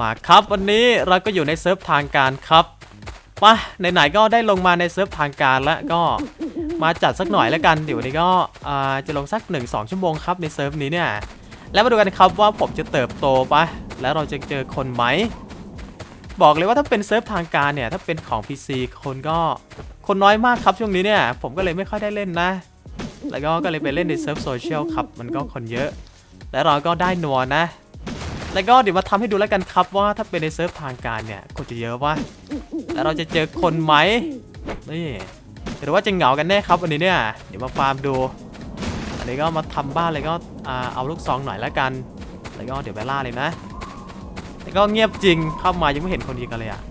มาครับวันนี้เราก็อยู่ในเซิร์ฟทางการครับมาไหนๆก็ได้ลงมาในเซิร์ฟทางการแล้วก็มาจัดสักหน่อยแล้วกันเดี๋ยววันนี้ก็จะลงสัก 1-2 ชั่วโมงครับในเซิร์ฟนี้เนี่ยแล้วมาดูกันครับว่าผมจะเติบโตปะแล้วเราจะเจอคนไหมบอกเลยว่าถ้าเป็นเซิร์ฟทางการเนี่ยถ้าเป็นของ PC คนก็คนน้อยมากครับช่วงนี้เนี่ยผมก็เลยไม่ค่อยได้เล่นนะ แล้วก็ก็เลยไปเล่นในเซิร์ฟโซเชียลครับมันก็คนเยอะ และเราก็ได้นัวนะ แล้วก็เดี๋ยวมาทำให้ดูแล้วกันครับว่าถ้าเป็นในเซิร์ฟทางการเนี่ยคนจะเยอะวะแล้วเราจะเจอคนไหมนี่หรือว่าจะเหงากันแน่ครับวันนี้เนี่ยเดี๋ยวมาฟาร์มดูอันนี้ก็มาทำบ้านเลยก็เอาลูกซองหน่อยแล้วกัน แล้วก็เดี๋ยวไปล่าเลยนะแต่ก็เงียบจริงเข้ามายังไม่เห็นคนยิงกันเลยอะ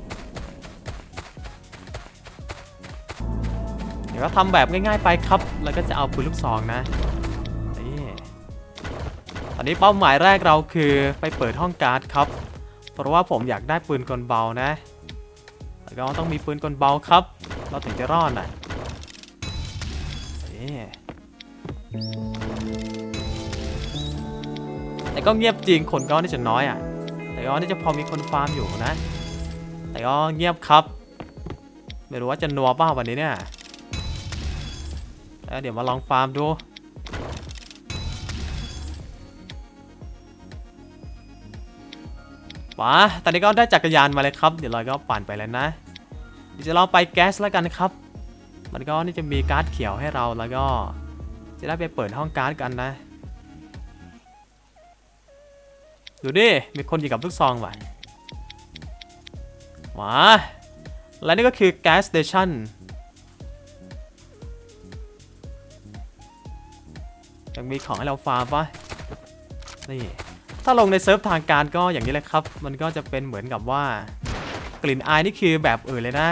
เดี๋ยวก็ทำแบบง่ายๆไปครับ แล้วก็จะเอาปืนลูกซองนะ อนนี้เป้าหมายแรกเราคือไปเปิดห้องการ์ดครับ เพราะว่าผมอยากได้ปืนกลเบานะแล้วก็ต้องมีปืนกลเบาครับ เราถึงจะรอดน่ะแต่ก็เงียบจริงคนก็น่าจะน้อยอะ แต่ก็น่าจะพอมีคนฟาร์มอยู่นะ แต่ก็เงียบครับ ไม่รู้ว่าจะนัวเปล่าวันนี้เนี่ยแล้วเดี๋ยวมาลองฟาร์มดู มาตอนนี้ก็ได้จักรยานมาเลยครับ เดี๋ยวเราก็ปั่นไปแล้วนะเดี๋ยวจะลองไปแก๊สแล้วกันครับ มันก็นี่จะมีการ์ดเขียวให้เราแล้วก็จะได้ไปเปิดห้องการ์ดกันนะดูดิ มีคนอยู่กับลูกซองว่ะมาและนี่ก็คือแก๊สสเตชันยังมีของให้เราฟาร์มปะนี่ ถ้าลงในเซิร์ฟทางการก็อย่างนี้แหละครับ มันก็จะเป็นเหมือนกับว่ากลิ่นอายนี่คือแบบอื่นเลยนะ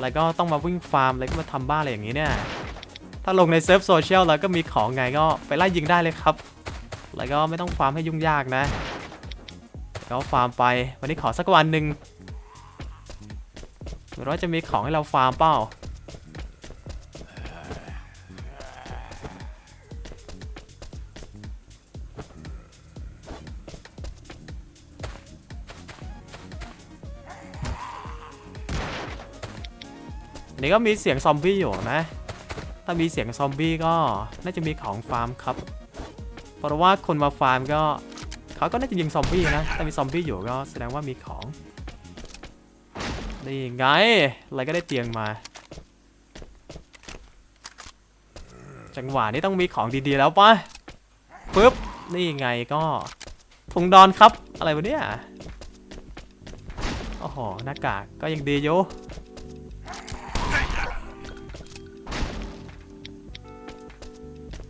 แล้วก็ต้องมาวิ่งฟาร์มแล้วก็มาทำบ้านอะไรอย่างนี้เนี่ย ถ้าลงในเซิร์ฟโซเชียลแล้วก็มีของไงก็ไปไล่ยิงได้เลยครับ แล้วก็ไม่ต้องฟาร์มให้ยุ่งยากนะแล้วฟาร์มไปวันนี้ขอสักวันหนึ่งไม่รู้ว่าจะมีของให้เราฟาร์มเปล่า นนี้ก็มีเสียงซอมบี้อยู่นะ ถ้ามีเสียงซอมบี้ก็น่าจะมีของฟาร์มครับ เพราะว่าคนมาฟาร์มก็เขาก็น่าจะยิงซอมบี้นะ ถ้ามีซอมบี้อยู่ก็แสดงว่ามีของ นี่ไง อะไรก็ได้เตียงมา จังหวะนี้ต้องมีของดีๆแล้วปะปึ๊บ นี่ไงก็ถุงดอนครับ อะไรวะเนี่ย โอ้โห หน้ากากก็ยังดีอยู่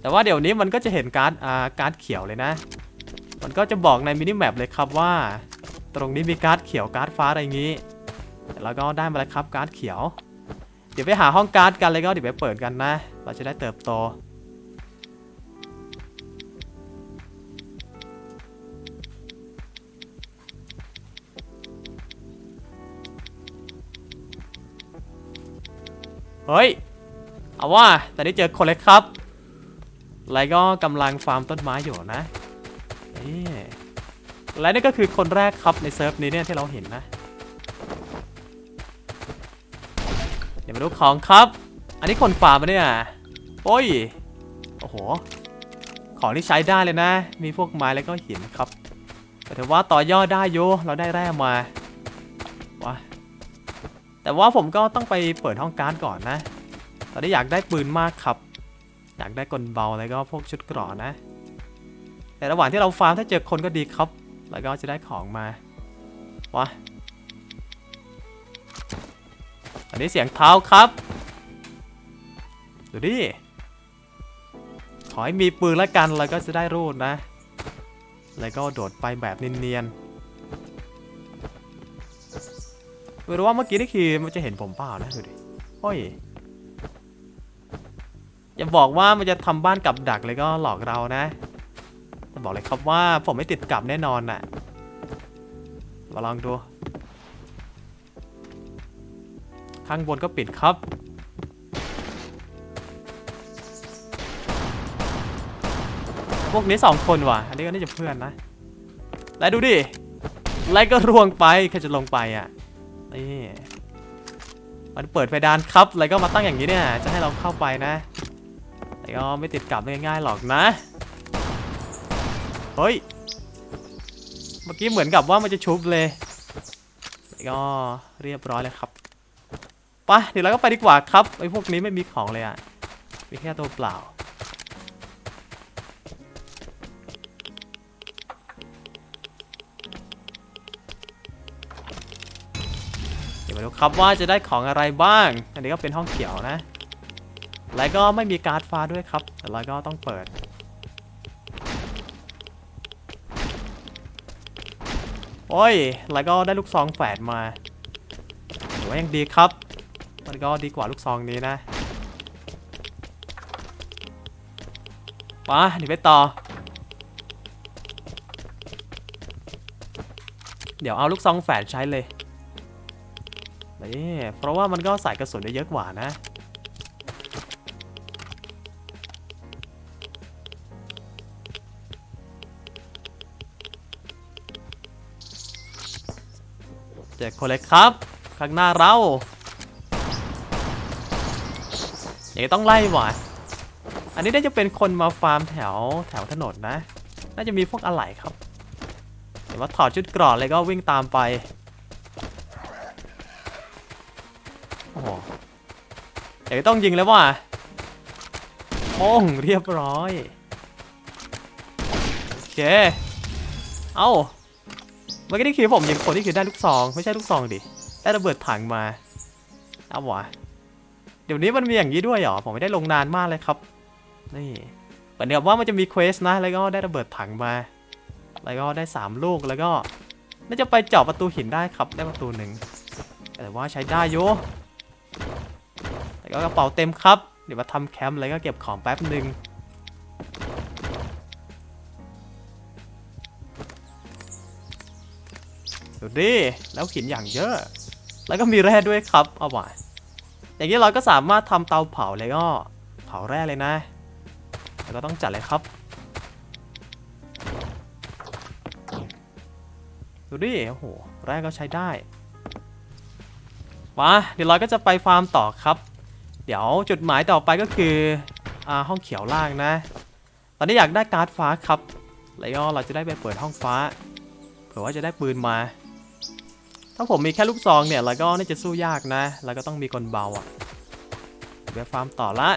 แต่ว่าเดี๋ยวนี้มันก็จะเห็นการ์ดอ่าการ์ดเขียวเลยนะ มันก็จะบอกในมินิแมปเลยครับว่า ตรงนี้มีการ์ดเขียวการ์ดฟ้าอะไรอย่างนี้แล้วก็ได้มาแล้วครับการ์ดเขียว เดี๋ยวไปหาห้องการ์ดกันเลยก็เดี๋ยวไปเปิดกันนะ เราจะได้เติบโตเฮ้ย เอาว่าแต่ได้เจอคนเลยครับ แล้วก็กำลังฟาร์มต้นไม้อยู่นะนี่และนี่ก็คือคนแรกครับในเซิร์ฟนี้เนี่ยที่เราเห็นนะ เดี๋ยวมาดูของครับ อันนี้คนฟาร์มเนี่ย โอ้ย โอ้โห ของที่ใช้ได้เลยนะ มีพวกไม้แล้วก็หินครับ แต่ถือว่าต่อยอดได้โยเราได้แร่มาว้าแต่ว่าผมก็ต้องไปเปิดห้องการ์ดก่อนนะ ตอนนี้อยากได้ปืนมากครับ อยากได้กลเบาแล้วก็พวกชุดกราะนะ แต่ระหว่างที่เราฟาร์มถ้าเจอคนก็ดีครับ แล้วก็จะได้ของมาวะอันนี้เสียงเท้าครับ ดูดิ ขอให้มีปืนล้วกันแล้วก็จะได้รูดนะ แล้วก็โดดไปแบบเนียนๆไม่รู้ว่าเมื่อกี้นี่คือมันจะเห็นผมเปล่านะดูดิโอ้ย อย่าบอกว่ามันจะทำบ้านกับดักเลยก็หลอกเรานะจะบอกเลยครับว่าผมไม่ติดกับแน่นอนน่ะ มาลองดู ข้างบนก็ปิดครับ พวกนี้สองคนว่ะ อันนี้ก็น่าจะเพื่อนนะ แล้วดูดิแล้วก็ร่วงไปใครจะลงไปอะ นี่ มันเปิดไฟดานครับ แล้วก็มาตั้งอย่างนี้เนี่ย จะให้เราเข้าไปนะ แต่ก็ไม่ติดกลับง่ายๆหรอกนะ เฮ้ย เมื่อกี้เหมือนกับว่ามันจะชุบเลยแต่ก็เรียบร้อยเลยครับไปเดี๋ยวเราก็ไปดีกว่าครับไอ้พวกนี้ไม่มีของเลยอะ มีแค่ตัวเปล่า เดี๋ยวมาดูครับว่าจะได้ของอะไรบ้าง อันนี้ก็เป็นห้องเขียวนะ แล้วก็ไม่มีการ์ดฟ้าด้วยครับ แต่เราก็ต้องเปิด โอ้ย แล้วก็ได้ลูกซองแฝดมาถือว่ายังดีครับ มันก็ดีกว่าลูกซองนี้นะมาเดี๋ยวไปต่อ เดี๋ยวเอาลูกซองแฝดใช้เลยนี่เพราะว่ามันก็ใส่กระสุนได้เยอะกว่านะ เจอคนเลยครับ ข้างหน้าเราอย่างต้องไล่ว่ะอันนี้น่าจะเป็นคนมาฟาร์มแถวแถวถนนนะ น่าจะมีพวกอะไหล่ครับเดี๋ยวว่าถอดชุดเกรอนเลยก็วิ่งตามไป โอ้โหเดี๋ยวต้องยิงแล้วว่ะโป้งเรียบร้อย โอเค เอ้า มื่อกี้นี่คือผมยิงคนที่คือได้ลูกซอง ไม่ใช่ลูกซองดิ ได้ระเบิดถังมา เอาวะเดี๋ยวนี้มันมีอย่างนี้ด้วยเหรอ ผมไม่ได้ลงนานมากเลยครับ นี่เหมือนกับว่ามันจะมีเควสนะ แล้วก็ได้ระเบิดถังมา แล้วก็ได้ 3 ลูก แล้วก็ น่าจะไปเจาะประตูหินได้ครับ ได้ประตูหนึ่ง แต่ว่าใช้ได้อยู่แต่ก็กระเป๋าเต็มครับ เดี๋ยวมาทำแคมป์แล้วก็เก็บของแป๊บหนึ่ง ดิ แล้วหินอย่างเยอะ แล้วก็มีแร่ด้วยครับ เอาว่ะอย่างนี้เราก็สามารถทำเตาเผาแล้วก็ เผาแร่เลยนะ แล้วก็ต้องจัดเลยครับ ดูดิ โอ้โห แร่ก็ใช้ได้ มา เดี๋ยวเราก็จะไปฟาร์มต่อครับ เดี๋ยวจุดหมายต่อไปก็คืออาห้องเขียวล่างนะ ตอนนี้อยากได้การ์ดฟ้าครับ แล้วก็เราจะได้ไปเปิดห้องฟ้า เผื่อว่าจะได้ปืนมา ถ้าผมมีแค่ลูกซองเนี่ยเราก็น่าจะสู้ยากนะ แล้วก็ต้องมีคนเบาอะ่ะเดี๋ยวฟาร์มต่อละ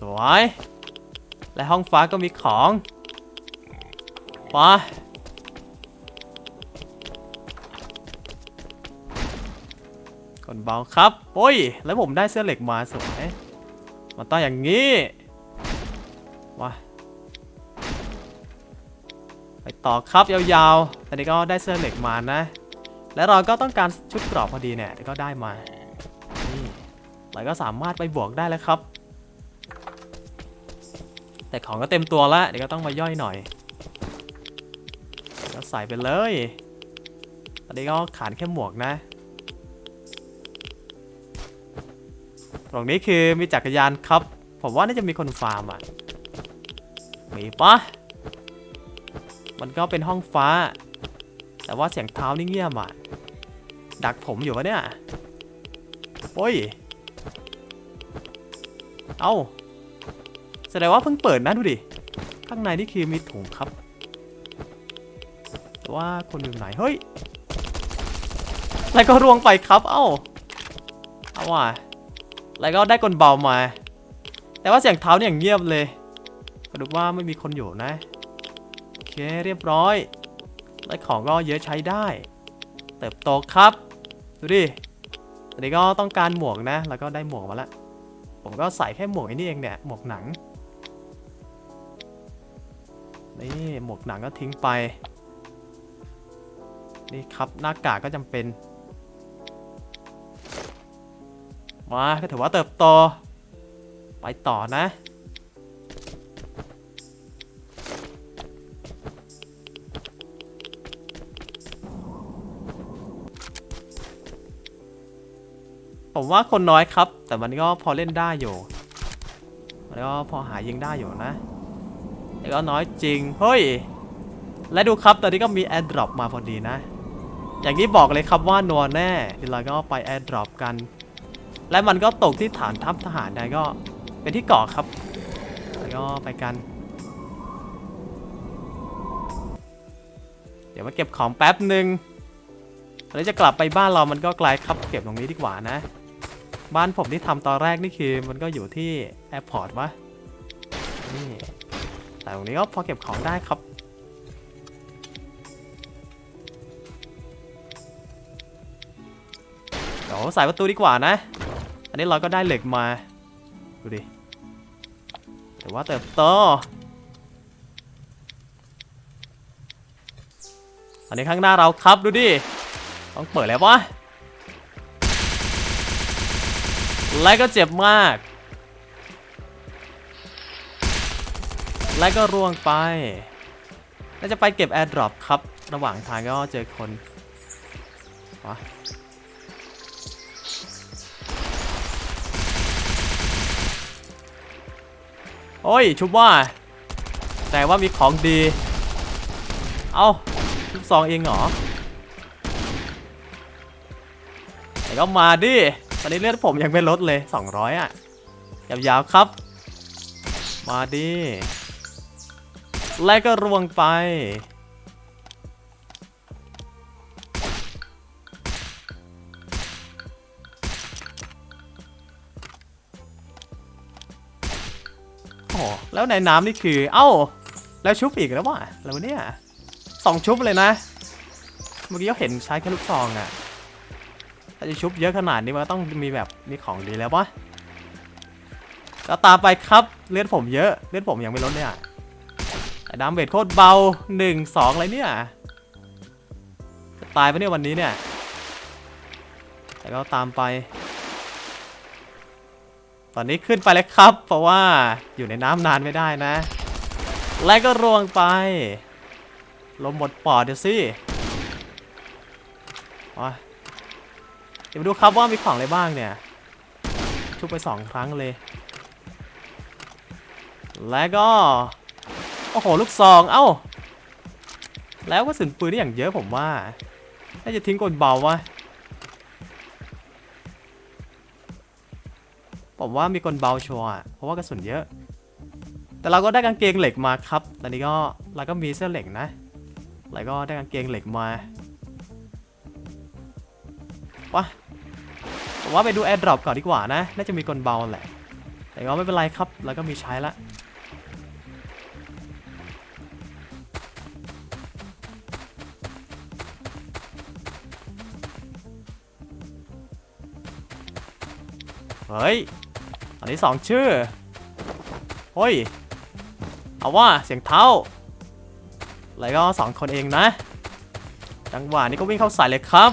สวย และห้องฟ้าก็มีของมาคนเบาครับ โอ้ย แล้วผมได้เสื้อเหล็กมาสวยมันต้องอย่างนี้ ต่อครับยาวๆ ตอนนี้ก็ได้เสื้อเหล็กมานะ แล้วเราก็ต้องการชุดกรอบพอดีเนี่ยก็ได้มา นี่เราก็สามารถไปบวกได้แล้วครับ แต่ของก็เต็มตัวแล้วเดี๋ยวก็ต้องมาย่อยหน่อยก็ใส่ไปเลย ตอนนี้ก็ขาดแค่หมวกนะ ตรงนี้คือมีจักรยานครับ ผมว่าน่าจะมีคนฟาร์มอะ มีปะ มันก็เป็นห้องฟ้า แต่ว่าเสียงเท้านี่เงียบอะ ดักผมอยู่ปะเนี่ย โอ้ย เอ้า แสดงว่าเพิ่งเปิดนะดูดิ ข้างในนี่คือมีถุงครับ แต่ว่าคนอยู่ไหน เฮ้ย แล้วก็ร่วงไปครับเอ้า เอาว่ะ แล้วก็ได้กลเบามา แต่ว่าเสียงเท้าเนี่ยอย่างเงียบเลยก็ดูว่าไม่มีคนอยู่นะ เคเรียบร้อยและของก็เยอะใช้ได้ เติบโตครับ ดูดิตอนนี้ก็ต้องการหมวกนะ แล้วก็ได้หมวกมาละผมก็ใส่แค่หมวกไอ้นี่เองเนี่ย หมวกหนัง นี่หมวกหนังก็ทิ้งไป นี่ครับหน้ากากก็จำเป็น มาก็ถือว่าเติบโต ไปต่อนะ ผมว่าคนน้อยครับ แต่มันก็พอเล่นได้อยู่มันก็พอหายิงได้อยู่นะแต่ก็น้อยจริง เฮ้ย และดูครับตอนนี้ก็มีแอร์ดรอปมาพอดีนะ อย่างนี้บอกเลยครับว่านัวแน่เดี๋ยวเราก็ไปแอร์ดรอปกัน และมันก็ตกที่ฐานทัพทหารได้ก็เป็นที่เกาะครับแล้วก็ไปกัน เดี๋ยวมาเก็บของแป๊บหนึ่งตอนนี้จะกลับไปบ้านเรามันก็ไกลครับ เก็บตรงนี้ดีกว่านะ บ้านผมที่ทำตอนแรกนี่คือมันก็อยู่ที่แอร์พอร์ตวะนี่แต่ตรงนี้ก็พอเก็บของได้ครับ เดี๋ยวใส่ประตูดีกว่านะ อันนี้เราก็ได้เหล็กมา ดูดิ แต่ว่าเติบโต อันนี้ข้างหน้าเราครับดูดิ ต้องเปิดแล้ววะ และก็เจ็บมาก และก็ร่วงไปแล้วจะไปเก็บแอร์ดรอปครับ ระหว่างทางก็เจอคนวะโอ้ย ชุบว่า แต่ว่ามีของดี เอาลูกซองเองเหรอ แต่ก็มาดิ ตอนนี้เลือดผมยังไม่ลดเลย 200 อะ ยาวๆครับ มาดิและก็รวงไป โอ้แล้วในน้ำนี่คือ เอ้า แล้วชุบอีกแล้ววะแล้วเนี่ยสองชุบเลยนะ เมื่อกี้ก็เห็นใช้แค่ลูกซองอะ ถ้าจะชุบเยอะขนาดนี้มันต้องมีแบบมีของดีแล้ววะก็ตามไปครับเลือดผมเยอะเลือดผมยังไม่ลดเนี่ยดามเบดโคตรเบาหนึ่งสองอะไรเนี่ยจะตายไปเนี่ยวันนี้เนี่ยแต่ก็ตามไป ตอนนี้ขึ้นไปเลยครับ เพราะว่าอยู่ในน้ำนานไม่ได้นะ และก็รวงไป ลมหมดปอดเดี๋ยวสิมา เดี๋ยวมาดูครับว่ามีของอะไรบ้างเนี่ย ชุบไปสองครั้งเลย และก็ โอ้โห ลูกซอง เอ้า แล้วก็สุนปืนได้อย่างเยอะผมว่า น่าจะทิ้งกลเบาวะผมว่ามีกลเบาชัวร์เพราะว่ากระสุนเยอะ แต่เราก็ได้กางเกงเหล็กมาครับ ตอนนี้ก็เราก็มีเสื้อเหล็กนะ แล้วก็ได้กางเกงเหล็กมาวะ ผมว่าไปดูแอร์ดรอปก่อนดีกว่านะ น่าจะมีกลเบาแหละ แต่ก็ไม่เป็นไรครับ แล้วก็มีใช้ละเฮ้ย อันนี้สองชื่อเฮ้ย เอาว่าเสียงเท้าแล้วก็สองคนเองนะ จังหวะนี้ก็วิ่งเข้าใส่เลยครับ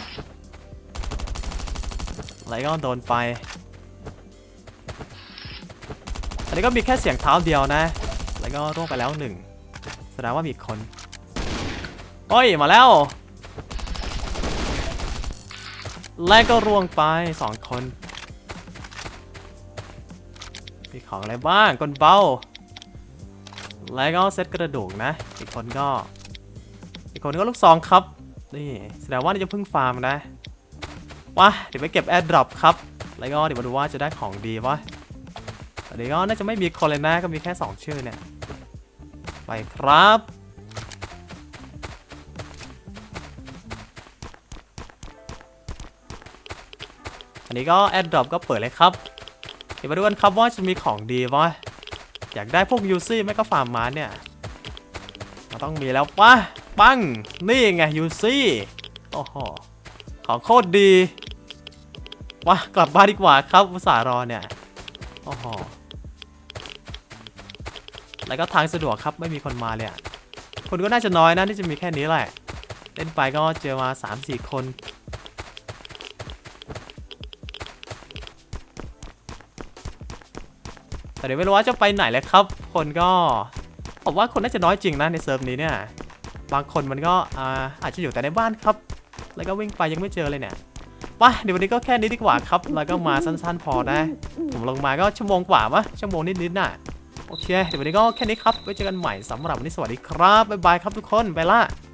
แล้วก็โดนไป อันนี้ก็มีแค่เสียงเท้าเดียวนะ แล้วก็ร่วงไปแล้วหนึ่งแสดงว่ามีอีกคนเฮ้ย มาแล้ว และก็ร่วงไปสองคน มีของอะไรบ้างกลเบ้า แล้วก็เซตกระดูกนะ อีกคนก็ อีกคนก็ลูกซองครับ นี่ แสดงว่านี่จะเพิ่งฟาร์มนะ ว้าเดี๋ยวไปเก็บแอร์ดรอปครับ แล้วก็เดี๋ยวมาดูว่าจะได้ของดีปะตอนนี้ก็น่าจะไม่มีคนเลยนะก็มีแค่ 2 ชื่อเนี่ย ไปครับ อันนี้ก็แอร์ดรอปก็เปิดเลยครับ เดี๋ยวมาดูกันครับว่าจะมีของดีปะอยากได้พวกยูซี่ไม่ก็ฟาร์มมาเนี่ยเราต้องมีแล้วปะปัง นี่ไงยูซี่ โอ้โห ของโคตรดี ว้ากลับบ้านดีกว่าครับอุตส่าห์รอเนี่ยโอ้โหแล้วก็ทางสะดวกครับไม่มีคนมาเลยอะคนก็น่าจะน้อยนะที่จะมีแค่นี้แหละ เล่นไปก็เจอมา 3-4 คน แต่เดี๋ยวไม่รู้ว่าจะไปไหนเลยครับ คนก็ผมว่าคนน่าจะน้อยจริงนะในเซิร์ฟนี้เนี่ย บางคนมันก็อาอาจจะอยู่แต่ในบ้านครับ แล้วก็วิ่งไปยังไม่เจอเลยเนี่ย ปะเดี๋ยววันนี้ก็แค่นี้ดีกว่าครับ แล้วก็มาสั้นๆพอนะ ผมลงมาก็ชั่วโมงกว่ามะชั่วโมงนิดๆน่ะ โอเค เดี๋ยววันนี้ก็แค่นี้ครับ ไว้เจอกันใหม่สำหรับวันนี้สวัสดีครับ บ๊ายบายครับทุกคน ไปละ